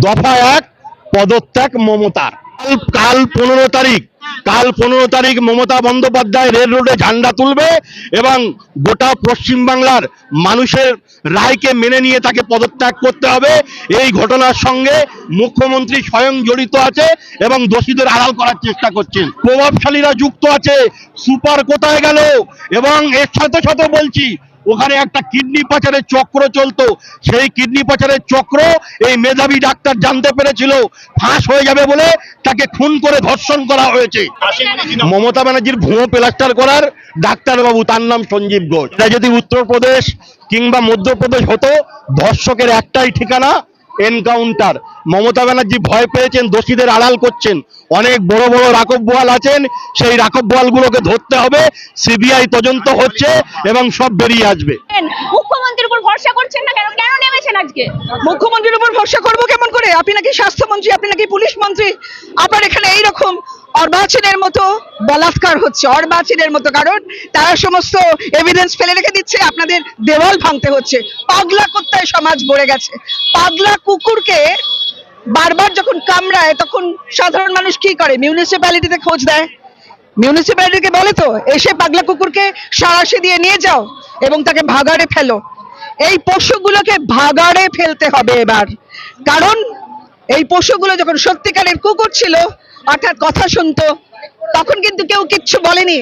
দফা এক, পদত্যাগ মমতার। কাল- পনেরো তারিখ, কাল পনেরো তারিখ মমতা বন্দ্যোপাধ্যায় রেল রোডে ঝান্ডা তুলবে এবং গোটা পশ্চিমবাংলার মানুষের রায়কে মেনে নিয়ে তাকে পদত্যাগ করতে হবে। এই ঘটনার সঙ্গে মুখ্যমন্ত্রী স্বয়ং জড়িত আছে এবং দোষীদের আড়াল করার চেষ্টা করছেন। প্রভাবশালীরা যুক্ত আছে, সুপার কোথায় গেল? এবং এর সাথে সাথে বলছি ওখানে একটা কিডনি পাচারের চক্র চলতো। সেই কিডনি পাচারের চক্র এই মেধাবী ডাক্তার জানতে পেরেছিল, ফাঁস হয়ে যাবে বলে তাকে খুন করে ধর্ষণ করা হয়েছে। মমতা ব্যানার্জির ভুয়ো প্লাস্টার করার ডাক্তারবাবু, তার নাম সঞ্জীব ঘোষ। এটা যদি উত্তরপ্রদেশ কিংবা মধ্যপ্রদেশ হতো, ধর্ষকের একটাই ঠিকানা এনকাউন্টার। মমতা ব্যানার্জি ভয় পেয়েছেন দোষীদের আড়াল করছেন। অনেক বড় বড় রাকব বোয়াল আছেন সেই রাকব বোয়ালগুলোকে ধরতে হবে। সিবিআই তদন্ত হচ্ছে এবং সব বেরিয়ে আসবে। মুখ্যমন্ত্রীর উপর ভরসা করছেন না কেন? কেন নেমেছেন আজকে? মুখ্যমন্ত্রীর উপর ভরসা করব কেমন করে? আপনি নাকি স্বাস্থ্যমন্ত্রী আপনি নাকি পুলিশ মন্ত্রী? আপনার এখানে এইরকম অর্বাচীনের মতো বলাৎকার হচ্ছে, অর্বাচীনের মতো, কারণ তারা সমস্ত এভিডেন্স ফেলে রেখে দিচ্ছে, আপনাদের দেওয়াল ভাঙতে হচ্ছে। পাগলা কোত্তায় সমাজ ভরে গেছে। পাগলা কুকুরকে বারবার যখন কামড়ায়, তখন সাধারণ মানুষ কি করে? মিউনিসিপ্যালিটিতে খোঁজ দেয়। মিউনিসিপ্যালিটিকে বলে তো, এসে পাগলা কুকুরকে সারাশি দিয়ে নিয়ে যাও এবং তাকে ভাগাড়ে ফেলো। এই পশুগুলোকে ভাগাড়ে ফেলতে হবে এবার। কারণ এই পশুগুলো যখন সত্যিকারের কুকুর ছিল অর্থাৎ কথা শুনতো। তখন কিন্তু কেউ কিচ্ছু বলেনি।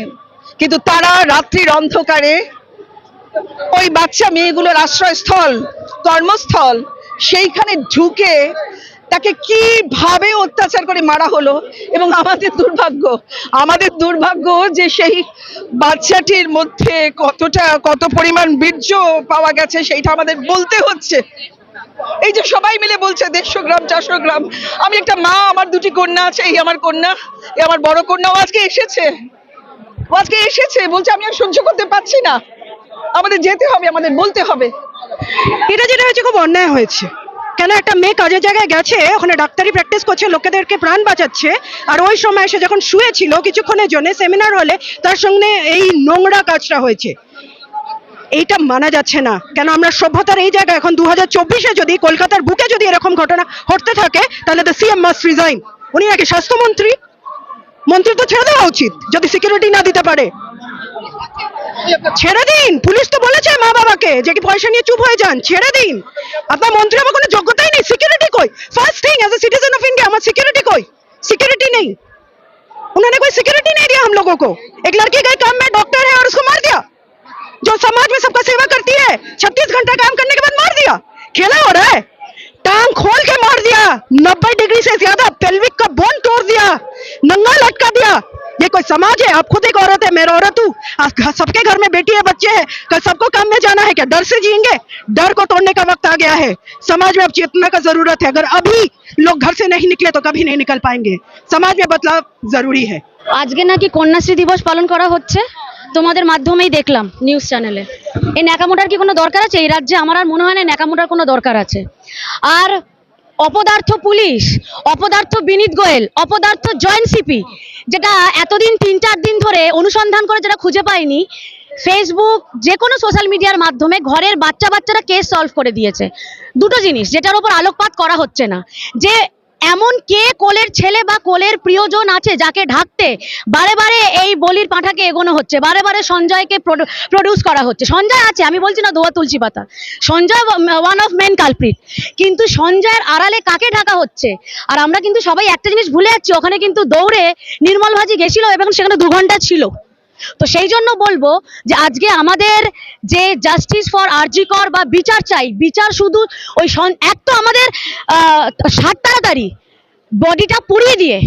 কিন্তু তারা রাত্রির অন্ধকারে ওই বাচ্চা মেয়েগুলোর আশ্রয়স্থল, কর্মস্থল, সেইখানে ঢুকে তাকে কীভাবে অত্যাচার করে মারা হলো এবং আমাদের দুর্ভাগ্য আমাদের দুর্ভাগ্য যে সেই বাচ্চাটির মধ্যে কতটা, কত পরিমাণ বীর্য পাওয়া গেছে, সেইটা আমাদের বলতে হচ্ছে। এই যে সবাই মিলে বলছে দেড়শো গ্রাম, চারশো গ্রাম। আমি একটা মা, আমার দুটি কন্যা আছে, এই আমার কন্যা, এই আমার বড় কন্যা, ও আজকে এসেছে। আজকে এসেছে, বলছে আমি আর সহ্য করতে পারছি না। আমাদের যেতে হবে, আমাদের বলতে হবে। এটা যেটা হয়েছে, খুব অন্যায় হয়েছে। কেন একটা মেয়ে কাজের জায়গায় গেছে, ওখানে ডাক্তারি প্র্যাকটিস করছে, লোকেদেরকে প্রাণ বাঁচাচ্ছে, আর ওই সময় সে যখন শুয়েছিল কিছুক্ষণের জন্য সেমিনার হলে তার সঙ্গে এই নোংরা কাজটা হয়েছে। এইটা মানা যাচ্ছে না কেন আমরা সভ্যতার এই জায়গায় এখন দু হাজার চব্বিশে যদি কলকাতার বুকে যদি এরকম ঘটনা ঘটতে থাকে তাহলে দ্য সিএম মাস্ট রিজাইন উনি নাকি স্বাস্থ্যমন্ত্রী মন্ত্রী তো ছেড়ে দেওয়া উচিত যদি সিকিউরিটি না দিতে পারে ছেড়ে দিন পুলিশ তো বলেছে মা বাবাকে যে কি পয়সা নিয়ে চুপ হয়ে যান ছেড়ে দিন আপনার মন্ত্রী আমার কোনো যোগ্যতাই নেই সিকিউরিটি কই first thing as a citizen of India আমার सिक्योरिटी कोई सिक्योरिटी नहीं उन्होंने कोई सिक्योरिटी नहीं दिया हम लोगों को एक लड़की गई काम में डॉक्टर है और उसको मार दिया जो समाज में सबका सेवा करती है छत्तीस घंटा काम करने के बाद मार दिया खेला हो रहा है टांग खोल के मार दिया नब्बे डिग्री से ज्यादा पेल्विक का बोन तोड़ दिया नंगा लटका दिया ये कोई समाज है आप खुद एक औरत है मैं औरत हूँ आज घ- सबके घर में बेटी है बच्चे हैं कल सबको काम में जाना है क्या डर से जिएंगे डर को तोड़ने का वक्त आ गया है समाज में अब चेतना का जरूरत है अगर अभी लोग घर से नहीं निकले तो कभी नहीं निकल पाएंगे समाज में बदलाव जरूरी है আজকে নাকি কন্যাশ্রী দিবস পালন করা হচ্ছে তোমাদের মাধ্যমেই দেখলাম নিউজ চ্যানেলে এই ন্যাকামোটার কি কোনো দরকার আছে? এই রাজ্যে আমার আর মনে হয় না ন্যাকামোটার কোনো দরকার আছে। আর অপদার্থ পুলিশ, অপদার্থ বিনীত গোয়েল, অপদার্থ জয়েন্ট সিপি, যেটা এতদিন তিন চার দিন ধরে অনুসন্ধান করে যেটা খুঁজে পায়নি ফেসবুক যে কোনো সোশ্যাল মিডিয়ার মাধ্যমে ঘরের বাচ্চা বাচ্চারা কেস সলভ করে দিয়েছে। দুটো জিনিস, যেটার উপর আলোকপাত করা হচ্ছে না। যে এমন কে কোলের ছেলে বা কোলের প্রিয়জন আছে যাকে ঢাকতে বারে বারে এই বলির পাঁঠাকে এগোনো হচ্ছে? বারে বারে সঞ্জয়কে প্রডিউস করা হচ্ছে। সঞ্জয় আছে, আমি বলছি না দোয়া তুলসী পাতা। Sanjay one of main culprit কিন্তু সঞ্জয়ের আড়ালে কাকে ঢাকা হচ্ছে? আর আমরা কিন্তু সবাই একটা জিনিস ভুলে যাচ্ছি, ওখানে কিন্তু দৌড়ে নির্মল ভাজি গেছিল এবং সেখানে দু ঘণ্টা ছিল। তো সেই জন্য বলব যে আজকে আমাদের যে জাস্টিস ফর আরজিকর বা বিচার চাই, বিচার শুধু ওই এক তো আমাদের সাত তাড়াতাড়ি বডিটা পুড়িয়ে দিয়ে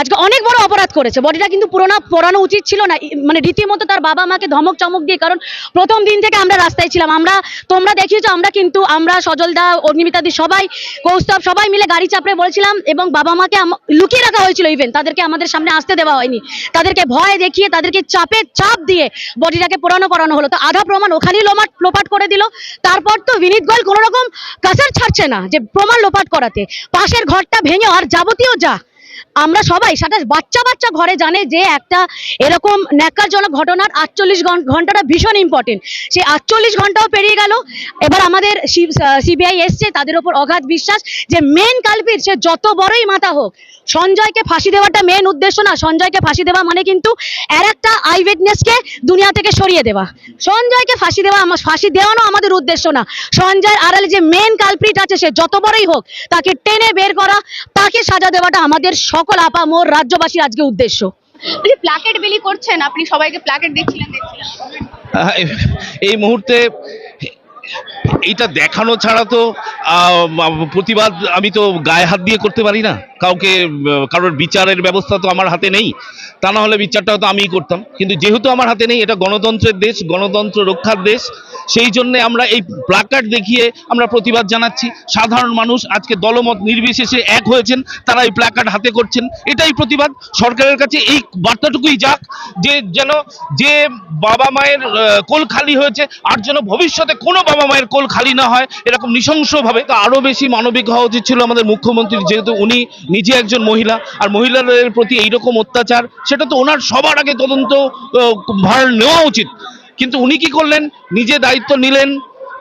আজকে অনেক বড় অপরাধ করেছে। বডিটা কিন্তু পুরোনো পোড়ানো উচিত ছিল না। মানে রীতিমতো তার বাবা মাকে ধমক চমক দিয়ে, কারণ প্রথম দিন থেকে আমরা রাস্তায় ছিলাম। আমরা, তোমরা দেখিয়েছো, আমরা কিন্তু, আমরা সজলদা অগ্নিমিতাদি সবাই, কৌস্তব সবাই মিলে গাড়ি চাপড়ে বলেছিলাম এবং বাবা মাকে লুকিয়ে রাখা হয়েছিল ইভেন তাদেরকে আমাদের সামনে আসতে দেওয়া হয়নি। তাদেরকে ভয় দেখিয়ে, তাদেরকে চাপে চাপ দিয়ে বডিটাকে পোড়ানো করানো হলো। তো আধা প্রমাণ ওখানেই লোমাট, লোপাট করে দিল। তারপর তো বিনীত গোয়েল কোনো রকম কাসার ছাড়ছে না যে প্রমাণ লোপাট করাতে। পাশের ঘরটা ভেঙে, আর যাবতীয় যা আমরা সবাই সাথে বাচ্চা বাচ্চা ঘরে জানে যে একটা এরকম ন্যাক্কারজনক ঘটনার আটচল্লিশ ঘন্টাটা ভীষণ ইম্পর্টেন্ট সেই আটচল্লিশ ঘন্টাও পেরিয়ে গেল। এবার আমাদের সিবিআই এসছে, তাদের ওপর অগাধ বিশ্বাস যে মেন কালপিট সে যত বড়ই মাথা হোক, সঞ্জয়কে ফাঁসি দেওয়াটা মেন উদ্দেশ্য না, সঞ্জয়কে ফাঁসি দেওয়া মানে কিন্তু আর একটা আই উইটনেসকে দুনিয়া থেকে সরিয়ে দেওয়া। সঞ্জয়কে ফাঁসি দেওয়া আমার ফাঁসি দেওয়ানো আমাদের উদ্দেশ্য না। সঞ্জয়ের আড়ালে যে মেন কালপ্রিট আছে সে যত বড়ই হোক, তাকে টেনে বের করা, তাকে সাজা দেওয়াটা আমাদের সকল আপা মোর রাজ্যবাসীর আজকে উদ্দেশ্য। বলি প্ল্যাকেট বিলি করছেন আপনি সবাইকে প্ল্যাকেট দেখছিলেন দেখছিলেন এই মুহূর্তে এইটা দেখানো ছাড়া তো আহ, প্রতিবাদ আমি তো গায়ে হাত দিয়ে করতে পারি না। কাউকে কারোর বিচারের ব্যবস্থা তো আমার হাতে নেই। তা না হলে বিচারটা হয়তো আমিই করতাম। কিন্তু যেহেতু আমার হাতে নেই, এটা গণতন্ত্রের দেশ, গণতন্ত্র রক্ষার দেশ, সেই জন্য আমরা এই প্লাকার্ড দেখিয়ে আমরা প্রতিবাদ জানাচ্ছি। সাধারণ মানুষ আজকে দলমত নির্বিশেষে এক হয়েছেন, তারা এই প্লাকার্ড হাতে করছেন। এটাই প্রতিবাদ। সরকারের কাছে এই বার্তাটুকুই যাক যে যেন যে বাবা মায়ের কোল খালি হয়েছে, আর যেন ভবিষ্যতে কোনো বাবা মায়ের কোল খালি না হয়, এরকম নৃশংসভাবে। তো আরও বেশি মানবিক হওয়া উচিত ছিল আমাদের মুখ্যমন্ত্রীর যেহেতু উনি নিজে একজন মহিলা, আর মহিলাদের প্রতি এইরকম অত্যাচার, সেটা তো ওনার সবার আগে তদন্ত ভার নেওয়া উচিত। কিন্তু উনি কি করলেন? নিজে দায়িত্ব নিলেন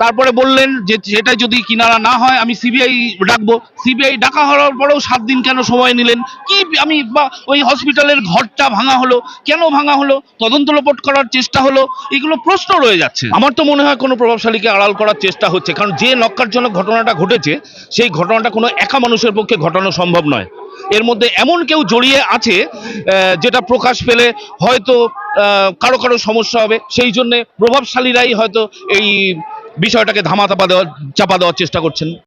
তারপরে বললেন যে সেটা যদি কিনারা না হয়, আমি সিবিআই ডাকবো। সিবিআই ডাকা হওয়ার পরেও সাত দিন কেন সময় নিলেন? কি আমি বা ওই হসপিটালের ঘরটা ভাঙা হলো? কেন ভাঙা হলো? তদন্ত লোপট করার চেষ্টা হলো? এগুলো প্রশ্ন রয়ে যাচ্ছে। আমার তো মনে হয় কোনো প্রভাবশালীকে আড়াল করার চেষ্টা হচ্ছে, কারণ যে নক্কারজনক ঘটনাটা ঘটেছে, সেই ঘটনাটা কোনো একা মানুষের পক্ষে ঘটানো সম্ভব নয়। এর মধ্যে এমন কেউ জড়িয়ে আছে যেটা প্রকাশ পেলে হয়তো কারও কারও সমস্যা হবে। সেই জন্যে প্রভাবশালীরাই হয়তো এই বিষয়টাকে ধামা চাপা দেওয়ার চাপা দেওয়ার চেষ্টা করছেন।